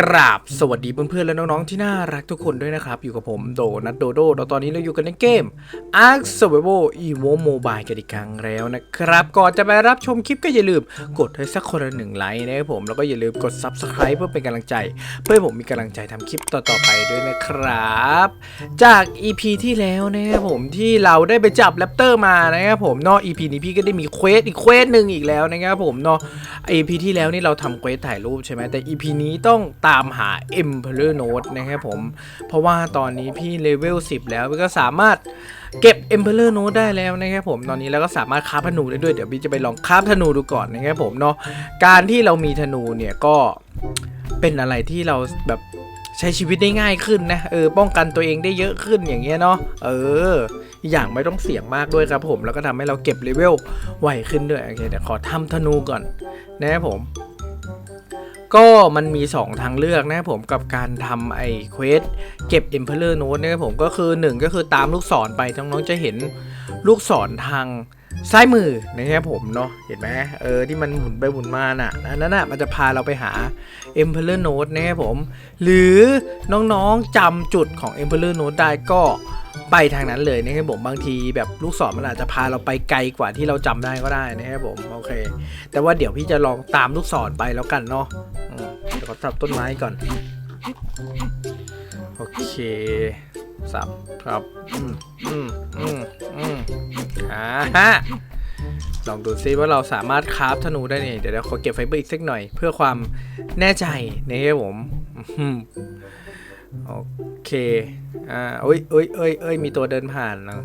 กราบสวัสดีเพื่อนๆ และน้องๆ ที่น่ารักทุกคนด้วยนะครับ อยู่กับผมโดนัทโดโดแล้วตอนนี้เราอยู่กันในเกม Ark Survival Evo Mobile กันอีกครั้งแล้วนะครับ ก่อนจะไปรับชมคลิปก็อย่าลืมกดให้สักคนละหนึ่งไลค์นะครับผม แล้วก็อย่าลืมกด Subscribe เพื่อเป็นกำลังใจ เพื่อผมมีกำลังใจทำคลิปต่อๆไปด้วยนะครับ จาก EP ที่แล้วนะครับผมที่เราได้ไปจับแรปเตอร์มานะครับผมนาะ EP นี้พี่ก็ได้มีเควสอีกเควสหนึ่งอีกแล้วนะครับผมเนาะ EP ที่แล้วนี่เราทำเควสถ่ายรูปใช่ไหมแต่ EP นี้ต้องตามหา Emperor Note นะครับผม เพราะว่าตอนนี้พี่เลเวล 10 แล้วก็สามารถเก็บ Emperor Note ได้แล้วนะครับผม ตอนนี้เราก็สามารถคราฟธนูได้ด้วย เดี๋ยวพี่จะไปลองคราฟธนูดูก่อนนะครับผมเนาะ การที่เรามีธนูเนี่ยก็เป็นอะไรที่เราแบบใช้ชีวิตได้ง่ายขึ้นนะ เออ ป้องกันตัวเองได้เยอะขึ้นอย่างเงี้ยเนาะ เอออีกอย่างไม่ต้องเสี่ยงมากด้วยครับผม แล้วก็ทำให้เราเก็บเลเวลไวขึ้นด้วย โอเค เดี๋ยวขอทำธนูก่อนนะครับผม ก็มันมี 2 ทางเลือกนะครับผมกับการทำไอ้เควสเก็บ Emperor Note นะครับผมก็คือ 1 ก็คือตามลูกศรไปน้องๆจะเห็นลูกศรทางซ้ายมือนะครับผมเนาะเห็นไหมเออที่มันหมุนไปหมุนมาน่ะอันนั้นน่ะมันจะพาเราไปหา Emperor Note นะครับผม หรือน้องๆจำจุดของ Emperor Note ได้ก็ ไปทางนั้นเลยนะครับผมบางทีแบบลูกศรมันอาจจะพาเราไปไกลกว่าที่เราจำได้ก็ได้นะครับผมโอเค แต่ว่าเดี๋ยวพี่จะลองตามลูกศรไปแล้วกันเนาะอืมเดี๋ยวขอสับต้นไม้ก่อนโอเคสับครับอืมอืมอืมอืมอ่าฮะลองดูซิว่าเราสามารถคราฟธนูได้เนี่ยเดี๋ยวเราขอเก็บไฟเบอร์อีกสักหน่อย เพื่อความแน่ใจนะครับผม โอเค อ่าเอ้ยเอ้ยเอ้ยเอ้ยมีตัวเดินผ่านนะ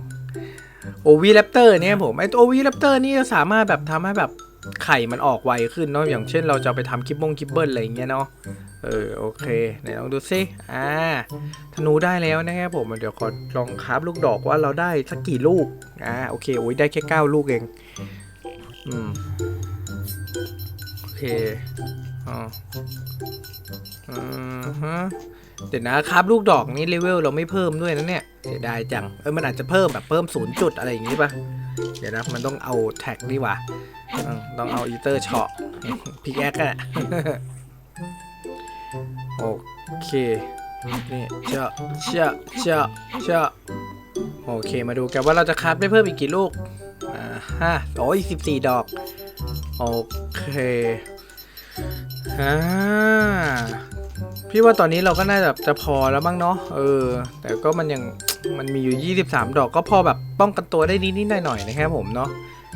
โอวีแรปเตอร์เนี่ยผมไอตัวโอวีแรปเตอร์นี่จะสามารถแบบทำให้แบบไข่มันออกไวขึ้นเนาะอย่างเช่นเราจะไปทำคลิปบงคลิปเบิลอะไรอย่างเงี้ยเนาะเออโอเคไหนลองดูซิอ่าธนูได้แล้วนะครับผมเดี๋ยวขอลองคราฟลูกดอกว่าเราได้สักกี่ลูกอ่าโอเคโอ้ยได้แค่เก้าลูกเองอืมโอเคอ๋ออืมฮะ เดี๋ยวนะครับลูกดอกนี้เลเวลเราไม่เพิ่มด้วยนะเนี่ยเสียดายจังเออมันอาจจะเพิ่มแบบเพิ่มศูนย์จุดอะไรอย่างงี้ป่ะเดี๋ยวนะมันต้องเอาแท็กดีกว่าต้องเอาอีเตอร์เฉาะพิกแอคอะโอเคนี่เจาะเจาะเจาะเจาะโอเคมาดูกันว่าเราจะคราฟได้เพิ่มอีกกี่ลูกอ่าฮะโอ้ยสิบสี่ดอก โอเคอ่า พี่ว่าตอนนี้เราก็น่าจะจะพอแล้วบ้างเนาะเออ แต่ก็มันยังมันมีอยู่ 23 ดอกก็พอแบบป้องกันตัวได้นิดๆหน่อยๆนะครับผมเนาะ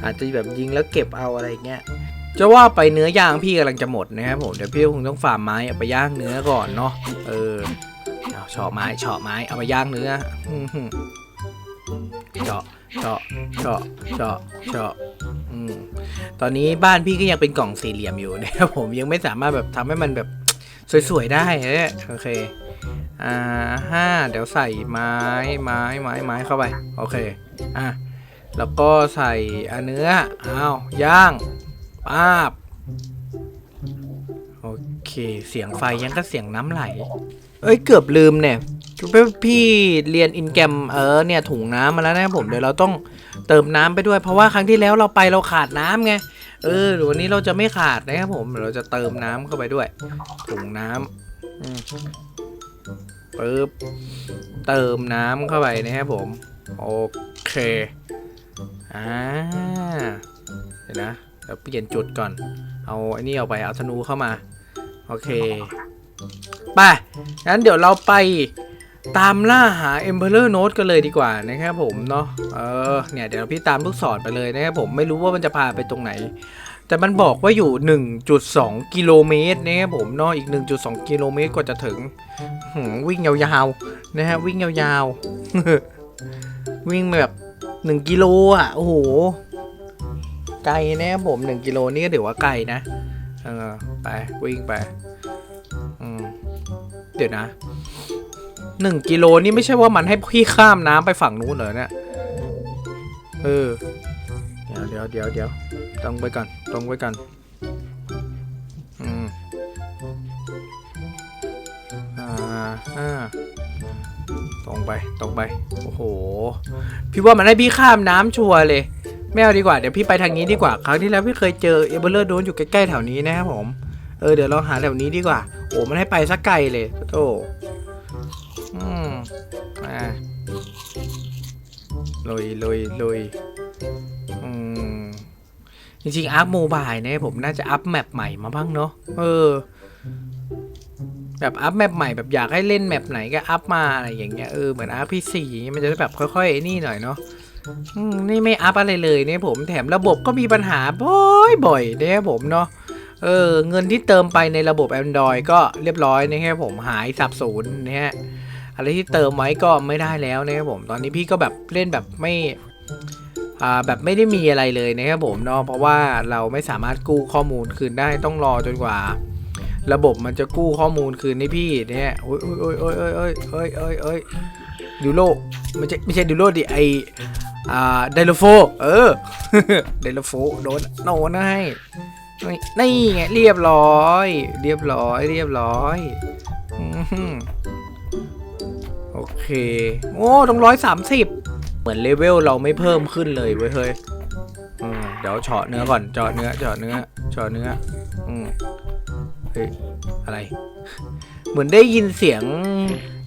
อาจจะแบบยิงแล้วเก็บเอาอะไรเงี้ยจะว่าไปเนื้อย่างพี่กำลังจะหมดนะครับผมเดี๋ยวพี่คงต้องฟาร์มไม้เอาไปย่างเนื้อก่อนเนาะเออเอาเฉาะไม้เฉาะไม้เอามาย่างเนื้อเฉาะเฉาะเฉาะเฉาะเฉาะตอนนี้บ้านพี่ก็ยังเป็นกล่องสี่เหลี่ยมอยู่นะครับผมยังไม่สามารถแบบทำให้มันแบบ สวยๆได้เนี่ยโอเคอ่าห้าเดี๋ยวใส่ไม้ไม้ไม้ไม้เข้าไปโอเคอะแล้วก็ใส่อเนื้ออ้าวย่างป้าบโอเคเสียงไฟยังก็เสียงน้ำไหล เอ้ยเกือบลืมเนี่ยพี่เรียนอินแกรมเออเนี่ยถุงน้ำมาแล้วนะผมเดี๋ยวเราต้องเติมน้ำไปด้วย เพราะว่าครั้งที่แล้วเราไปเราขาดน้ำไง เออวันนี้เราจะไม่ขาดนะครับผมเราจะเติมน้ำเข้าไปด้วยถุงน้ำอืมปึ๊บเติมน้ำเข้าไปนะครับผม โอเคอ่าเดี๋ยวนะเดี๋ยวเปลี่ยนจุดก่อน เอาไอ้นี่เอาไปเอาธนูเข้ามา โอเคไปงั้นเดี๋ยวเราไป ตามล่าหา Emperor Note กันเลยดีกว่านะครับผมเนาะเออเนี่ยเดี๋ยวพี่ตามลูกศรไปเลยนะครับผมไม่รู้ว่ามันจะพาไปตรงไหน แต่มันบอกว่าอยู่ 1.2 กิโลเมตรนะครับผมเนาะอีก 1.2 กิโลเมตรกว่าจะถึงวิ่งยาวๆนะฮะวิ่งยาวๆ วิ่งแบบ 1 กิโลอะโอ้โหไกลนะครับผม 1 กิโลนี่ก็ถือว่าไกลนะเออไปวิ่งไปเดี๋ยวนะ 1กิโลนี่ไม่ใช่ว่ามันให้พี่ข้ามน้ำไปฝั่งนู้นเหรอเนี่ย เออเดี๋ยวเดี๋ยวเดี๋ยวเดี๋ยวตรงไปก่อนตรงไปก่อนอืมอ่าอ่าตรงไปตรงไป โอ้โห พี่ว่ามันให้พี่ข้ามน้ำชัวร์เลย ไม่เอาดีกว่า เดี๋ยวพี่ไปทางนี้ดีกว่า ครั้งที่แล้วพี่เคยเจอเอเบอร์เลอร์โดนอยู่ใกล้ๆแถวนี้นะครับผม เออเดี๋ยวเราหาแถวนี้ดีกว่า โอ้มันให้ไปสักไกลเลยโธ่อื มอ่าลุยลุยลุยอืมจริงๆอัพโมบายเนี่ยผมน่าจะอัพแมปใหม่มาบ้างเนาะเออ แบบอัพแมปใหม่แบบอยากให้เล่นแมปไหนก็อัพมาอะไรอย่างเงี้ยเออเหมือนอัพพีซีมันจะได้แบบค่อยๆไอ้นี่หน่อยเนาะอืมนี่ไม่อัพอะไรเลยเนี่ยผมแถมระบบก็มีปัญหาบ่อยๆเนี่ยผมเนาะเออเงินที่เติมไปในระบบ Android ก็เรียบร้อยนะครับผมหายสับสูญนะฮะ อะไรที่เติมไว้ก็ไม่ได้แล้วนะครับผมตอนนี้พี่ก็แบบเล่นแบบไม่อ่าแบบไม่ได้มีอะไรเลยนะครับผมเนาะเพราะว่าเราไม่สามารถกู้ข้อมูลคืนได้ต้องรอจนกว่า ระบบมันจะกู้ข้อมูลคืนให้พี่เนี่ยโอ้ยโอ้ยโอ้ยโอ้ยโอ้ยโอ้ยโอ้ยโอ้ยดูโลไม่ใช่ไม่ใช่ดูโลดิไออ่าไดโลโฟเออไดโลโฟโดนโดนให้นี่นี่ไงเรียบร้อย เรียบร้อย เรียบร้อย โอเค โอ้ต้องร้อยสามสิบเหมือนเลเวลเราไม่เพิ่มขึ้นเลยเว้ยเฮ้ยเดี๋ยวเฉาะเนื้อก่อนเจาะเนื้อเจาะเนื้อเจาะเนื้ออืมเฮ้ยอะไร เหมือนได้ยินเสียง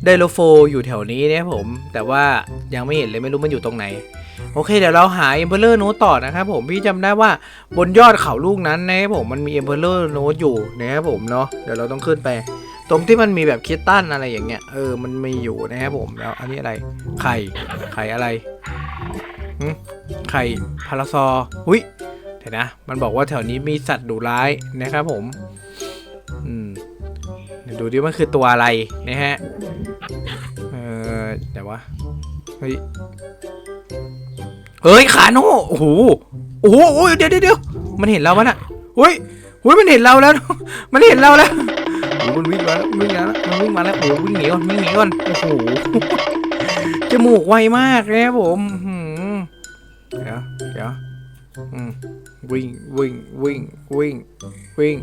ไดโลโฟอยู่แถวนี้เนี่ยผม แต่ว่ายังไม่เห็นเลยไม่รู้มันอยู่ตรงไหน โอเค เดี๋ยวเราหา Emperor Note ต่อนะครับผมพี่จำได้ว่าบนยอดเขาลูกนั้นนะครับผมมันมี Emperor Note อยู่นะครับผมเนาะเดี๋ยวเราต้องขึ้นไป ตรงที่มันมีแบบคิตตันอะไรอย่างเงี้ย เออ มันมีอยู่นะครับผม แล้ว อันนี้อะไร ไข่ ไข่อะไรไข่พาราซอหุยเดี๋ยวนะ มันบอกว่าแถวนี้มีสัตว์ดุร้ายนะครับผม อืมเดี๋ยวดูดิมันคือตัวอะไรนะฮะ เออเดี๋ยววะเฮ้ย เฮ้ย ขาโน่โอ้โห โอ้โหเดี๋ยวเดี๋ยวมันเห็นเราปะน่ะเฮ้ยเฮ้ย มันเห็นเราแล้ว มันเห็นเราแล้ว มันวิ่งมาแล้ววิ่งมาแล้วมันวิ่งมาแล้วโอ้วิ่งหนีก่อนวิ่งหนีก่อนโอ้โหจมูกไวมากนะครับผมเดี๋ยวเดี๋ยววิ่งวิ่งวิ่งวิ่งวิ่ง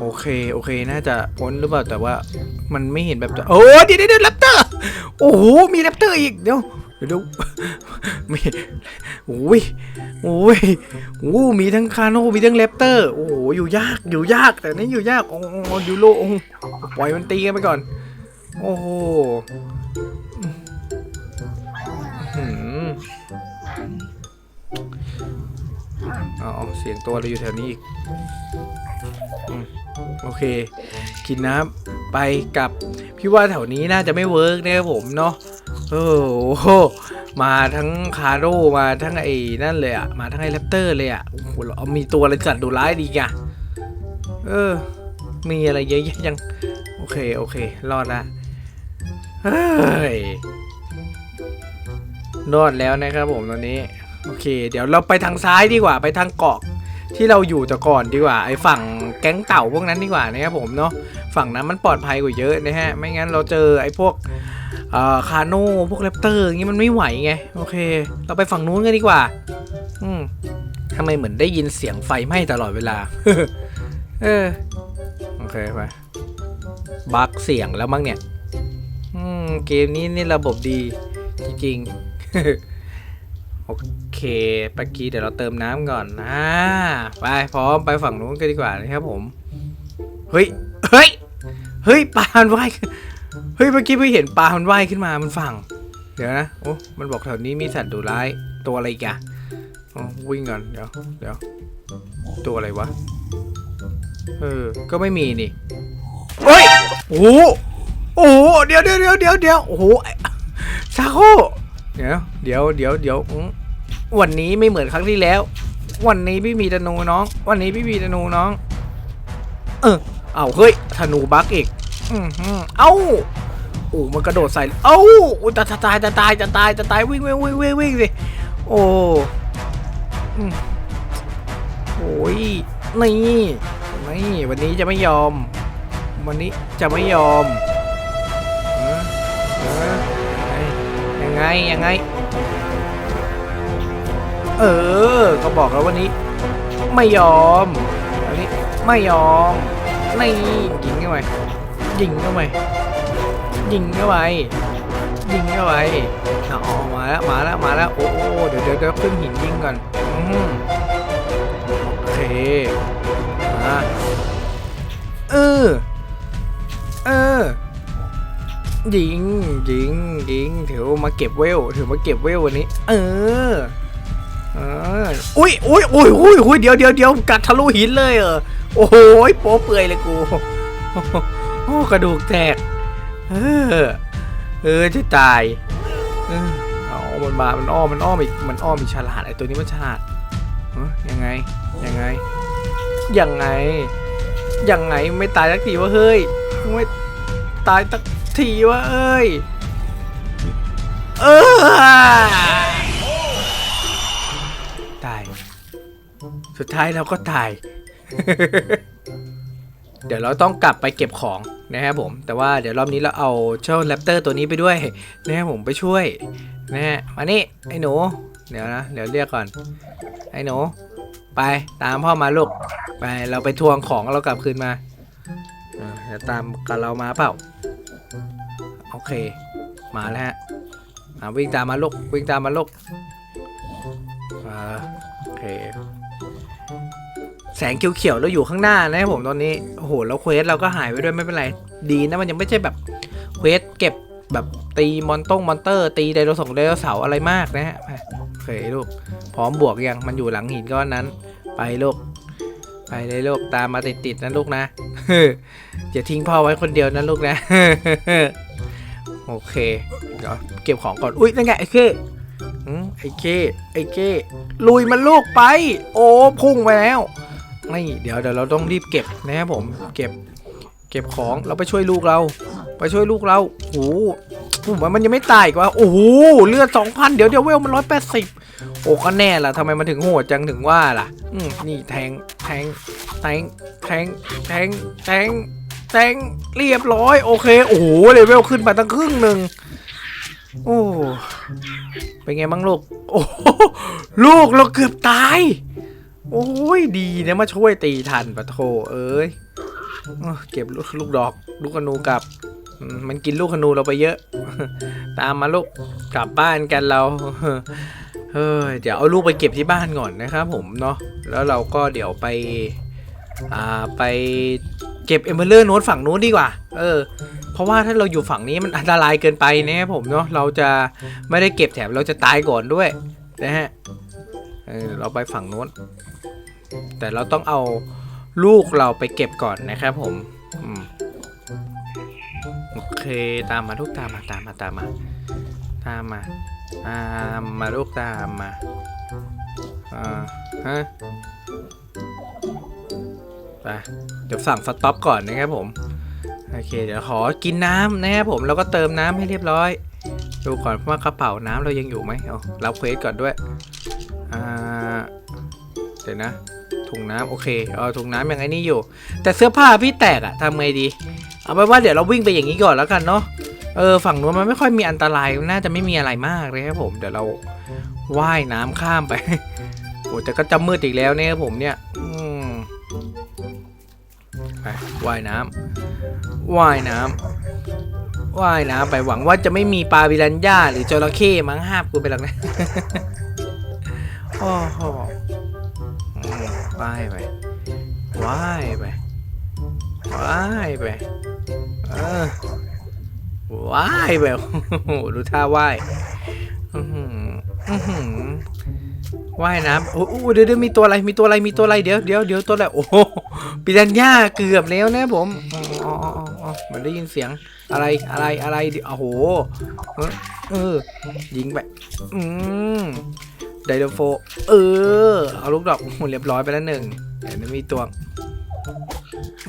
โอเคโอเคน่าจะพ้นหรือเปล่าแต่ว่ามันไม่เห็นแบบโอ้เดี๋ยวเดี๋ยวแรปเตอร์โอ้โหมีแรปเตอร์อีกเดี๋ยว ดี๋ยวเดี๋ยวไม่โอ้ยโอ้ยโอ้มีทั้งคาโนมีทั้งแรปเตอร์ โอ้โห อยู่ยาก อยู่ยาก แต่นี่อยู่ยากโอ้ยูโรโอ้โหปล่อยมันตีกันไปก่อน โอ้โหอื้อหือเอาเสียงตัวอะไรอยู่แถวนี้อีก โอเค กินน้ำไปกับ พี่ว่าแถวนี้น่าจะไม่เวิร์กนะครับผมเนาะ โอ้โหมาทั้งคาโร่มาทั้งไอ้นั่นเลยอะมาทั้งไอ้แรปเตอร์เลยอะโอ้โหเอามีตัวอะไรสัตว์ดุร้ายดีกะเออ มีอะไรเยอะแยะยัง โอเค โอเค รอดละเฮ้ยรอดแล้วนะครับผมตอนนี้ โอเค เดี๋ยวเราไปทางซ้ายดีกว่าไปทางเกาะที่เราอยู่แต่ก่อนดีกว่าไอ้ฝั่งแก๊งเต่าพวกนั้นดีกว่านะครับผมเนาะฝั่งนั้นมันปลอดภัยกว่าเยอะนะฮะ ไม่งั้นเราเจอไอ้พวก คาโน่พวกแรปเตอร์อย่างงี้มันไม่ไหวไง โอเค เราไปฝั่งนู้นกันดีกว่า อืมทำไมเหมือนได้ยินเสียงไฟไหม้ตลอดเวลา เออ โอเคไปบักเสียงแล้วมั้งเนี่ย อืม เกมนี้นี่ระบบดี จริงๆ โอเคเมื่อกี้เดี๋ยวเราเติมน้ำก่อนอ่าไปพร้อมไปฝั่งนู้นกันดีกว่านะครับผม เฮ้ย เฮ้ย เฮ้ยปามันว่ายขึ้น เฮ้ยเมื่อกี้พี่เห็นปลามันว่ายขึ้นมามันฝั่ง เดี๋ยวนะโอ้มันบอกแถวนี้มีสัตว์ดุร้ายตัวอะไรกอะอ๋อวิ่งก่อนเดี๋ยวเดี๋ยวตัวอะไรวะเออก็ไม่มีนี่เฮ้ยโอ้โหโอ้เดี๋ยวเดี๋ยวเดี๋ยวเดี๋ยวเดี๋ยวโอ้โหซาโคเดี๋ยวเดี๋ยวเดี๋ยวเดี๋ยววันนี้ไม่เหมือนครั้งที่แล้ว วันนี้พี่มีธนูน้อง วันนี้พี่มีธนูน้อง เออเอาเฮ้ยธนูบักอีก เอ้าโอ้มันกระโดดใส่เอ้าโอ้จะตายจะตายจะตายจะตายวิ่งวิ่งวิ่งวิ่งวิ่งสิโอ้โอ้ยนี่นี่วันนี้จะไม่ยอม วันนี้จะไม่ยอมยังไงยังไง เออ ก็บอกแล้ววันนี้ ไม่ยอมวันนี้ไม่ยอมนี่ยิงเข้าไป ยิงเข้าไปยิงเข้าไปยิงเข้าไปเอาออกมาแล้วมาแล้วมาแล้วโอ้โอเดี๋ยวเดี๋ยวเดี๋ยวขึ้นหินยิงก่อนอืมโอเคมาเออเออยิงยิงยิงถือมาเก็บเวลถือมาเก็บเวลวันนี้ เออเอออุ้ยอุ้ยอุ้ยอุ้ยอุ้ยเดี๋ยวเดี๋ยวเดี๋ยวกัดทะลุหินเลยเหรอโอ้โหโป๊เปื่อยเลยกู โอ้กระดูกแตก เออ เออจะตาย เออเอามันมา มันอ้อม มันอ้อมอีก มันอ้อมอีกฉลาดไอตัวนี้มันฉลาดยยังไง ยังไง ยังไง ยังไงไม่ตายสักทีวะเฮ้ย ไม่ตายสักทีวะเอ้ย เออตาย สุดท้ายเราก็ตาย เดี๋ยวเราต้องกลับไปเก็บของนะครับผม แต่ว่าเดี๋ยวรอบนี้เราเอาเจ้าแรปเตอร์ตัวนี้ไปด้วยนะครับผมไปช่วยนะฮะมานี่ไอ้หนูเดี๋ยวนะเดี๋ยวเรียกก่อน ไอ้หนูไปตามพ่อมาลูกไปเราไปทวงของเรากลับคืนมาเออจะตามกับเรามาเปล่าโอเค มาแล้วฮะอะวิ่งตามมาลูกวิ่งตามมาลูกอ่าโอเค แสงเขียวๆเราอยู่ข้างหน้านะครับผมตอนนี้โอ้โหแล้วเควสเราก็หายไปด้วยไม่เป็นไร ดีนะมันยังไม่ใช่แบบเควสเก็บแบบตีมอนต้งมอนเตอร์ ตีไดโนเสาร์ไดโนเสาร์อะไรมากนะฮะไปโอเคลูกพร้อมบวกยังมันอยู่หลังหินก้อนนั้น ไปลูกไปเลยลูกตามมาติดๆนะลูกนะอย่าทิ้งพ่อไว้คนเดียวนะลูกนะโอเคเดี๋ยวเก็บของก่อนอุ้ยนั่นไงไอ้เก้อืมไอ้เก้ไอ้เก้ลุยมันลูกไป โอ้พุ่งไปแล้ว ไม่เดี๋ยวเดี๋ยวเราต้องรีบเก็บนะครับผมเก็บเก็บของเราไปช่วยลูกเรา ไปช่วยลูกเราโอ้โหมันยังไม่ตายอีกว่าโอ้โหเลือดสองพันเดี๋ยวเดี๋ยวเวลมันร้อยแปดสิบโอ้ก็แน่ล่ะทำไมมันถึงโหดจังถึงว่าล่ะอืมนี่แทงแทงแทงแทงแทงแทงแทงเรียบร้อยโอเคโอ้โหเลเวลขึ้นมาตั้งครึ่งหนึ่งโอ้เป็นไงบ้างลูกโอ้ลูกเราเกือบตาย โอ้ยดีนะมาช่วยตีทันปะโถเอ้ยเก็บลูกดอกลูกขนูกลับ มันกินลูกขนูเราไปเยอะ ตามมาลูกกลับบ้านกันเราเฮ้ยเดี๋ยวเอาลูกไปเก็บที่บ้านก่อนนะครับผมเนาะแล้วเราก็เดี๋ยวไปอ่าไปเก็บเอมเบอร์โน้ตฝั่งนู้นดีกว่า เออ เพราะว่าถ้าเราอยู่ฝั่งนี้มันอันตรายเกินไปนะครับผมเนาะเราจะไม่ได้เก็บแถมเราจะตายก่อนด้วยนะฮะ เออเราไปฝั่งนู้น แต่เราต้องเอาลูกเราไปเก็บก่อนนะครับผมอมโอเคตามมาลูกตามมาตามมาตามมาตามมาตามมาลูกตามมาอ่าฮะไปเดี๋ยวสั่งสต็อปก่อนนะครับผมโอเคเดี๋ยวขอกินน้ำนะครับผมแล้วก็เติมน้ำให้เรียบร้อย ดูก่อนว่ากระเป๋าน้ำเรายังอยู่ไหมเอารับเควสก่อนด้วย อ่าเดี๋ยวนะถุงน้ำโอเคเอาถุงน้ำยังไงนี่อยู่ แต่เสื้อผ้าพี่แตกอะทำไงดี เอาไปว่าเดี๋ยวเราวิ่งไปอย่างนี้ก่อนแล้วกันเนาะเออฝั่งนู้นมันไม่ค่อยมีอันตรายน่าจะไม่มีอะไรมากเลยครับผมเดี๋ยวเราว่ายน้ำข้ามไปโอ้แต่ก็จะมืดอีกแล้วเนี่ยครับผมเนี่ยไปว่ายน้ำว่ายน้ำว่ายน้ำไปหวังว่าจะไม่มีปลาบิรันย่าหรือจระเข้มั้งห้าบกูไปหรอกนะ โอ้โหว่ายไปว่ายไปว่ายไปเออว่ายไปโอ้โหดูท่าว่ายอื้อหืออื้อหือว่ายน้ำโอ้โหเดี๋ยวเดี๋ยวมีตัวอะไรมีตัวอะไรมีตัวอะไรเดี๋ยวเดี๋ยวเดี๋ยวตัวอะไรโอ้โหปิรันย่าเกือบแล้วนะผมอ๋ออ๋ออ๋อเหมือนได้ยินเสียงอะไรอะไรอะไรดิโอ้โหเออเออยิงไปอืม ไดโนโฟ เออ เอาลูกดอกหมดเรียบร้อยไปแล้วหนึ่งเดี๋ยวมีตัว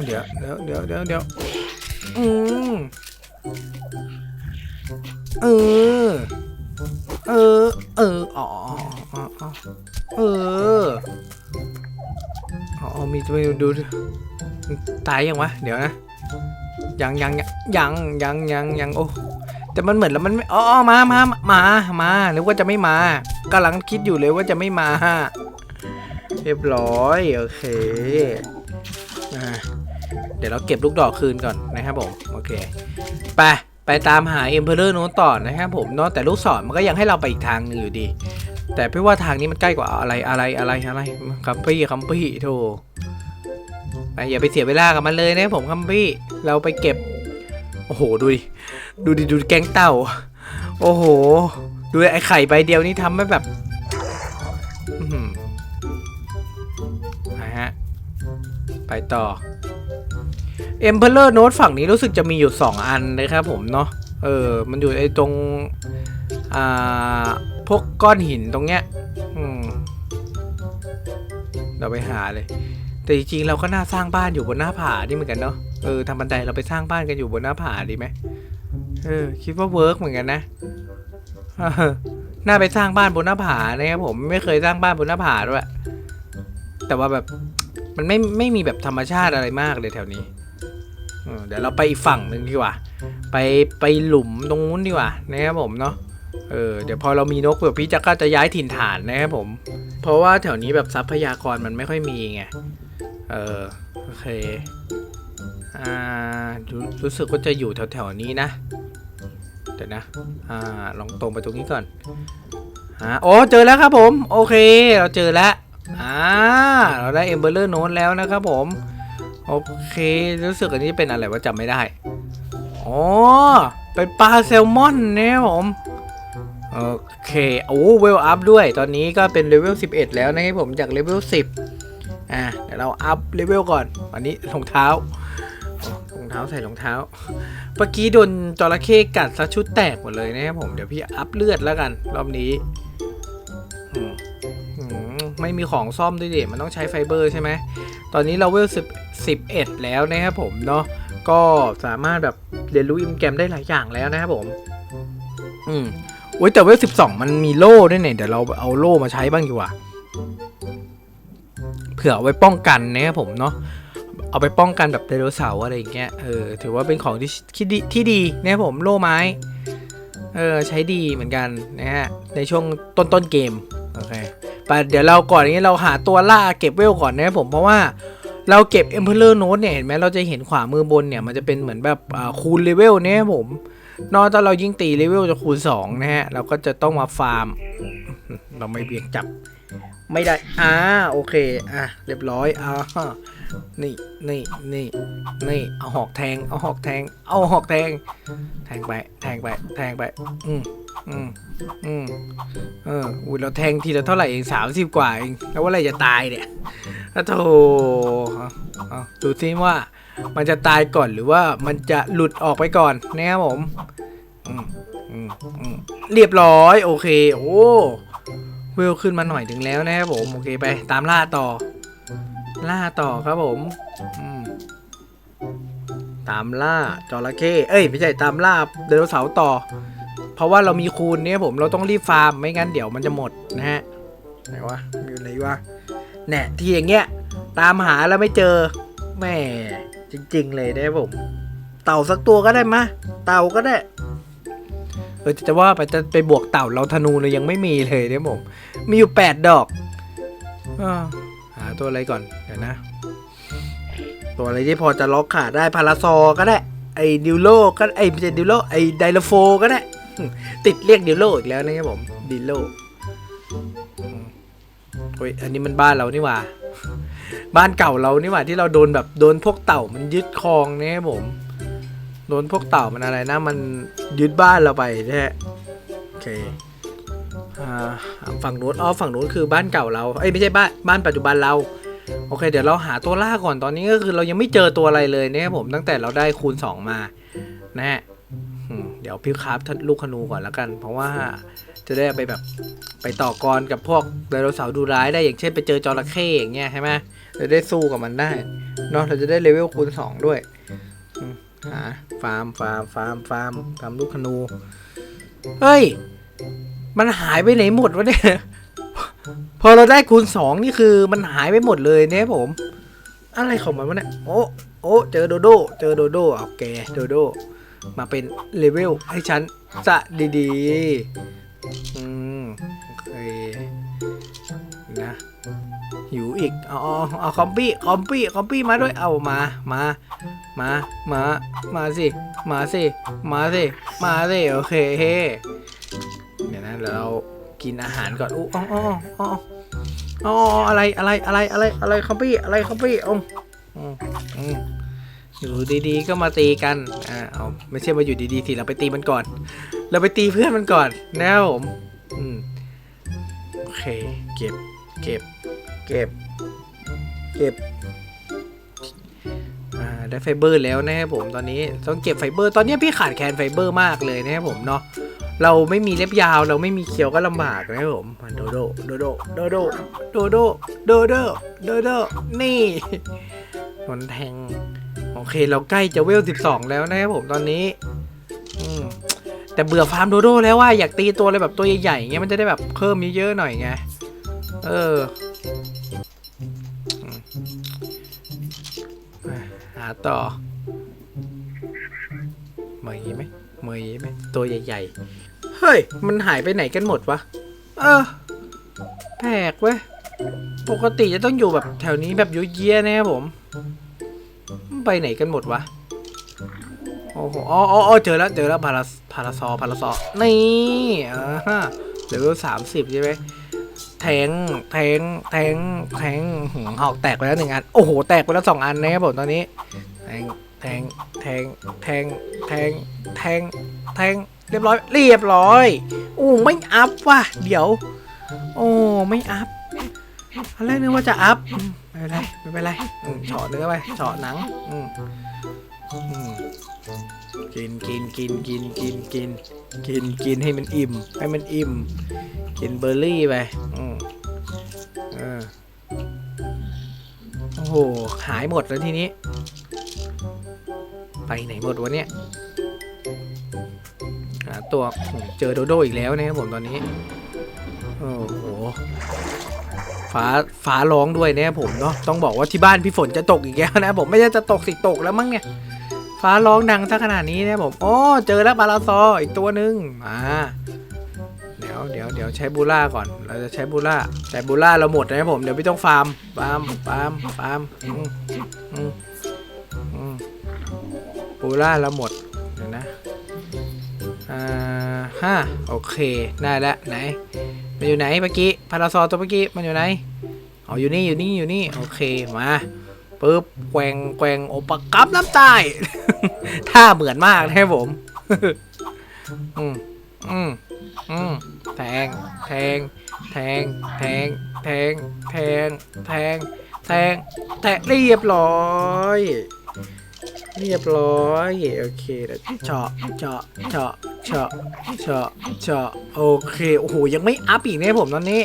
เดี๋ยวเดี๋ยวเดี๋ยวเดี๋ยวเดี๋ยวอืมเออ เออ เออ อ๋ออ๋ออ๋อเออ อ๋อ มีตัวดูดูตายยังวะ เดี๋ยวนะ ยังยังยังยังยังยังโอ้ แต่มันเหมือนแล้วมันอ๋อมามามามาหรือว่าจะไม่มากำลังคิดอยู่เลยว่าจะไม่มา เรียบร้อย โอเคอเดี๋ยวเราเก็บลูกดอกคืนก่อนนะครับผม โอเค ไปไปตามหาเอ็มเพอเรอร์นู้นต่อนะครับผมเนาะแต่ลูกศรมันก็ยังให้เราไปอีกทางหนึงอยู่ดี แต่พี่ว่าทางนี้มันใกล้กว่าอะไรอะไรอะไรอะไรคัมปี้คัมปี้โธ่ไปอย่าไปเสียเวลากับมันเลยนะผมคัมปี้เราไปเก็บ อ้โหดูดิดูดิดูแกงเต่า โอ้โห ดูไอ้ไข่ใบเดียวนี่ทำให้แบบอื้อหือไปฮะ ไปต่อ Emperor Note ฝั่งนี้รู้สึกจะมีอยู่ 2 อันนะครับผมเนาะเออ มันอยู่ไอ้ตรง อ่า พวกก้อนหินตรงเนี้ย อืม เราไปหาเลย แต่จริงๆเราก็น่าสร้างบ้านอยู่บนหน้าผานี่เหมือนกันเนาะเออทำบันไดเราไปสร้างบ้านกันอยู่บนหน้าผาดีไหมเออคิดว่าเวิร์กเหมือนกันนะน่าไปสร้างบ้านบนหน้าผานะครับผมไม่เคยสร้างบ้านบนหน้าผาด้วยแต่ว่าแบบมันไม่ไม่มีแบบธรรมชาติอะไรมากเลยแถวนี้เดี๋ยวเราไปอีกฝั่งหนึ่งดีกว่า ไปไปหลุมตรงนู้นดีกว่านะครับผมเนาะเออเดี๋ยวพอเรามีนกแบบพี่จะก็จะย้ายถิ่นฐานนะครับผม เพราะว่าแถวนี้แบบทรัพยากรมันไม่ค่อยมีไง เออโอเค อ่ารู้รู้สึกว่าจะอยู่แถวๆนี้นะ เดี๋ยวนะ อ่า ลองตรงไปตรงนี้ก่อน อ่า โอ้เจอแล้วครับผม โอเค เราเจอแล้ว อ่า เราได้เอมเบอร์เลอร์โน้นแล้วนะครับผม โอเค รู้สึกอันนี้เป็นอะไรว่าจำไม่ได้ อ๋อ เป็นปลาแซลมอนเนี่ยผม โอเค โอ้เวลอัพด้วย ตอนนี้ก็เป็นเลเวล 11 แล้วนะครับผม จากเลเวล 10 อะเดี๋ยวเราอัพเลเวลก่อนอันนี้รองเท้ารองเท้าใส่รองเท้าเมื่อกี้โดนจระเข้กัดซะชุดแตกหมดเลยนะครับผมเดี๋ยวพี่อัพเลือดแล้วกัน รอบนี้ไม่มีของซ่อมด้วยดิมันต้องใช้ไฟเบอร์ใช่ไหมตอนนี้เราเวล10 11แล้วนะครับผมเนาะก็สามารถแบบเรียนรู้อิมแกรมได้หลายอย่างแล้วนะครับผม อืมโอ้ยแต่เวลสิบสองมันมีโล่ด้วยเนี่ยเดี๋ยวเราเอาโล่มาใช้บ้างดีกว่า ผื่อเอาไว้ป้องกันนะครับผมเนาะเอาไปป้องกันแบบไดโนเสาร์อะไรอย่างเงี้ยเออถือว่าเป็นของที่ที่ดีที่ดีนะครับผมโล่ไม้เออใช้ดีเหมือนกันนะฮะในช่วงต้นต้นๆเกมโอเคไปเดี๋ยวเราก่อนนี้เราหาตัวล่าเก็บเวลก่อนนะครับผมเพราะว่าเราเก็บ Emperor Note เนี่ยเห็นไหมเราจะเห็นขวามือบนเนี่ยมันจะเป็นเหมือนแบบคูณเลเวลเนี่ยครับผมนอกจากเรายิ่งตีเลเวลจะคูณ2นะฮะเราก็จะต้องมาฟาร์ม เราไม่เบี่ยงจับ ไม่ได้ อ่า โอเค อะ เรียบร้อย อ่า นี่ นี่ นี่ นี่ เอาหอกแทง เอาหอกแทง เอาหอกแทง แทงไป แทงไป แทงไป อืมอืมอืมเอออุ้ยเราแทงทีละเท่าไหร่เองสามสิบกว่าเอง แล้วว่าอะไรจะตายเนี่ยอะโธ่เอาเอาดูซิว่า มันจะตายก่อนหรือว่ามันจะหลุดออกไปก่อนนะครับผม อืมอืมอืมเรียบร้อย โอเค โอ้ เวลขึ้นมาหน่อยถึงแล้วนะครับผมโอเคไปตามล่าต่อ ล่าต่อครับผมตามล่าจระเข้เอ้ยไม่ใช่ตามล่าไดโนเสาร์ต่อ เพราะว่าเรามีคูณเนี่ยผมเราต้องรีบฟาร์มไม่งั้นเดี๋ยวมันจะหมดนะฮะไหนวะมีอะไรวะแน่ที่อย่างเงี้ย ตามหาแล้วไม่เจอแม่จริง ๆ เลยนะครับผม เต่าสักตัวก็ได้มะเต่าก็ได้ เออจะว่าไปจะไปบวกเต่าเราธนูเลยยังไม่มีเลยเนะครับผม มีอยู่แปดดอกอหาตัวอะไรก่อนเดี๋ยวนะ ตัวอะไรที่พอจะล็อกขาได้พาราซอก็ได้ ไอ้ดิวโลก็ไอ้ไม่ใช่ดิวโลไอ้ไดโลโฟก็ได้ ติดเรียกดิวโลอีกแล้วนะครับผมดิวโลโอ้ยอันนี้มันบ้านเรานี่หว่า บ้านเก่าเรานี่หว่าที่เราโดนแบบโดนพวกเต่ามันยึดครองเนี่ยผม โดนพวกเต่ามันอะไรนะ มันยึดบ้านเราไปนะฮะโอเคอ่าฝั่งนู้นอ๋อฝั่งนู้นคือบ้านเก่าเราเอ้ยไม่ใช่บ้านบ้านปัจจุบันเรา โอเค เดี๋ยวเราหาตัวล่าก่อนตอนนี้ก็คือเรายังไม่เจอตัวอะไรเลยนะครับผมตั้งแต่เราได้คูณ 2 มา นะฮะเดี๋ยวพิวคราฟลูกขนูก่อนแล้วกัน เพราะว่าจะได้ไปแบบไปต่อกรกับพวกไดโนเสาร์ดูร้ายได้อย่างเช่นไปเจอจระเข้อย่างเงี้ยใช่ไหมจะได้สู้กับมันได้เนาะเราจะได้เลเวลคูณ 2 ด้วย หาฟาร์มฟาร์มฟาร์มฟาร์มฟาร์มลูกขนู เฮ้ย มันหายไปไหนหมดวะเนี่ย พอเราได้คูณสองนี่คือมันหายไปหมดเลยเนี่ยผม อะไรของมันวะเนี่ย โอ้โอ้เจอโดโด เจอโดโดเอาแกโดโด มาเป็นเลเวลให้ฉันสะดีๆ อืมโอเคนะหิวอีก เอาเอาเอาคอมปี้ คอมปี้ คอมปี้มาด้วย เอามา มา มา มา มาสิ มาสิ มาสิ มาสิ โอเคเฮ้เดี๋ยวนะเดี๋ยวเรากินอาหารก่อนอู้อ๋ออ๋ออ๋ออ๋ออะไรอะไรอะไรอะไรอะไรคอมปี้อะไรคอมปี้อืมอืมอืมอยู่ดีๆก็มาตีกัน อ่า เอาไม่ใช่มาอยู่ดีๆสิ เราไปตีมันก่อน เราไปตีเพื่อนมันก่อนนะผมอืมโอเค เก็บ เก็บ เก็บ เก็บ อ่าได้ไฟเบอร์แล้วนะครับผมตอนนี้ต้องเก็บไฟเบอร์ ตอนนี้พี่ขาดแคลนไฟเบอร์มากเลยนะครับผมเนาะเราไม่มีเล็บยาวเราไม่มีเคียวก็ลำบากนะครับผมโดโดโดโดโดโดโดโดโดโดโดโดนี่โดนแทงโอเคเราใกล้จะเวล 12 แล้วนะครับผมตอนนี้แต่เบื่อฟาร์มโดโดแล้วว่าอยากตีตัวอะไรแบบตัวใหญ่ๆเงี้ยมันจะได้แบบเพิ่มเยอะๆหน่อยไงเออ ต่อเมยไหมเมยไหมตัวใหญ่ๆ เฮ้ย มันหายไปไหนกันหมดวะ เออ แปลกเว้ย ปกติจะต้องอยู่แบบแถวนี้แบบยุ่ยเยี้ยนะครับผม ไปไหนกันหมดวะ โอ้โห อ๋ออ๋อเจอแล้ว เจอแล้วพาราพาราซอพาราซอ นี่อ่าฮะเลเวลสามสิบใช่ไหม แทงแทงแทงแทงหืมหอกแตกไปแล้วหนึ่งอัน โอ้โห แตกไปแล้วสองอันนะครับผมตอนนี้ แทงแทงแทงแทงแทงแทงแทงเรียบร้อย เรียบร้อยโอ้ไม่อัพว่ะ เดี๋ยว โอ้ไม่อัพอะไรนึกว่าจะอัพไม่เป็นไรไม่เป็นไรเฉาะเนื้อไปเฉาะหนังอืมอืม กินกินกินกินกินกินกินกินให้มันอิ่ม ให้มันอิ่ม กินเบอร์รี่ไปอืมเออโอ้โหหายหมดแล้วทีนี้ ไปไหนหมดวะเนี่ยหาตัวเจอโดโดอีกแล้วนะครับผมตอนนี้ โอ้โหฟ้าฟ้าร้องด้วยนะครับผมเนาะต้องบอกว่าที่บ้านพี่ฝนจะตกอีกแล้วนะผมไม่ใช่จะตกสิตกแล้วมั้งเนี่ย ฟ้าร้องดังซะขนาดนี้นะครับผมโอ๋อเจอแล้วปลาลาซออีกตัวหนึ่งมาเดี๋ยวเดี๋ยวเดี๋ยวใช้บูล่าก่อน เราจะใช้บูล่าแต่บูล่าเราหมดนะครับผมเดี๋ยวพี่ต้องฟาร์มฟาร์มฟาร์มฟาร์มบูล่าเราหมดเดี๋ยวนะอ่าฮะโอเคได้แล้วไหนมันอยู่ไหนเมื่อกี้พาราซอตัวเมื่อกี้มันอยู่ไหนอ๋ออยู่นี่อยู่นี่อยู่นี่โอเคมา ปึ๊บแกว่งแกว่งโอปะกับน้ำตาย ท่าเหมือนมากนะครับผม อืมอืมอืมแทง แทง แทง แทง แทง แทง แทง แทง แทงเรียบร้อยเรียบร้อยโอเคเดี๋ยวเจาะเจาะเจาะเจาะเจาะเจาะโอเคโอ้โหยังไม่อัพอีกเนี่ยผมตอนนี้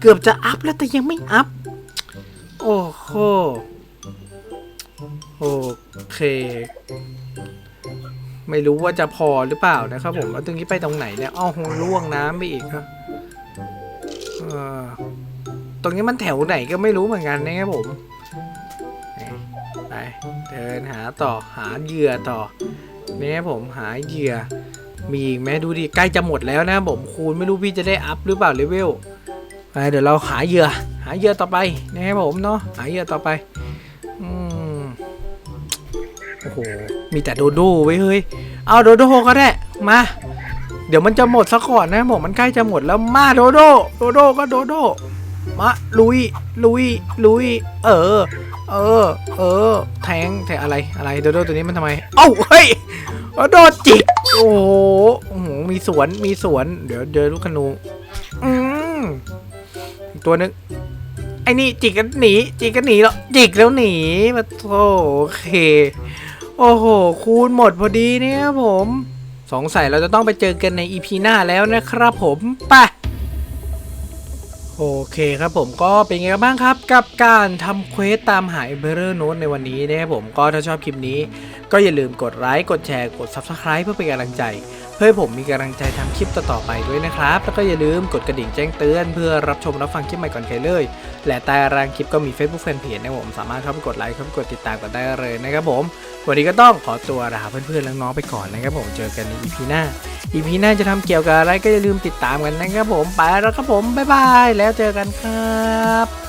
เกือบจะอัพแล้วแต่ยังไม่อัพโอ้โห โอเค ไม่รู้ว่าจะพอหรือเปล่านะครับผมแล้วตรงนี้ไปตรงไหนเนี่ยอ้าวโหล่วงน้ำไปอีกครับตรงนี้มันแถวไหนก็ไม่รู้เหมือนกันนะครับผมไปเดินหาต่อหาเหยื่อต่อเนี่ยผมหาเหยื่อมีอีกไหมดูดิใกล้จะหมดแล้วนะผมคูณไม่รู้พี่จะได้อัพหรือเปล่าเลเวลไปเดี๋ยวเราหาเหยื่อหาเหยื่อต่อไปนะครับผมเนาะหาเหยื่อต่อไป อ้โห มีแต่โดโด้ไว้ยเฮ้ย เอาโดโด้ก็ได้ มา เดี๋ยวมันจะหมดซะก่อนนะผมมันใกล้จะหมดแล้วมาโดโด้โดโด้ก็โดโด้มาลุยลุยลุย เออ เออ เออ แทงแทงอะไรอะไรโดโด้ตัวนี้มันทำไม เอ้าเฮ้ยโดนจิกโอ้โหโอ้โหมีสวนมีสวน เดี๋ยวเจอลูกขนูอืมตัวนึงไอ้นี่จิกกันหนีจิกกันหนีแล้วจิกแล้วหนีมาโอเค โอ้โห คูณหมดพอดีเนี่ยครับผมสงสัยเราจะต้องไปเจอกันในอีพีหน้าแล้วนะครับผมไปโอเคครับผมก็เป็นไงกันบ้างครับ กับการทำเควสตามหาเอเบอร์โน้ตในวันนี้นะครับผมก็ถ้าชอบคลิปนี้ ก็อย่าลืมกดไลค์กดแชร์กด Subscribe เพื่อเป็นกำลังใจ เพื่อให้ผมมีกำลังใจทำคลิปต่อๆไปด้วยนะครับ แล้วก็อย่าลืมกดกระดิ่งแจ้งเตือน เพื่อรับชมรับฟังคลิปใหม่ก่อนใครเลย และใต้รางคลิปก็มี Facebook Fanpage นะผมสามารถเข้าไปกดไลค์เข้าไปกดติดตามกันได้เลยนะครับผม วันนี้ก็ต้องขอตัวลาเพื่อนๆและน้องไปก่อนนะครับผมเจอกันใน EP หน้า EP หน้าจะทำเกี่ยวกับอะไรก็อย่าลืมติดตามกันนะครับผมไปแล้วครับผมบ๊ายบายแล้วเจอกันครับ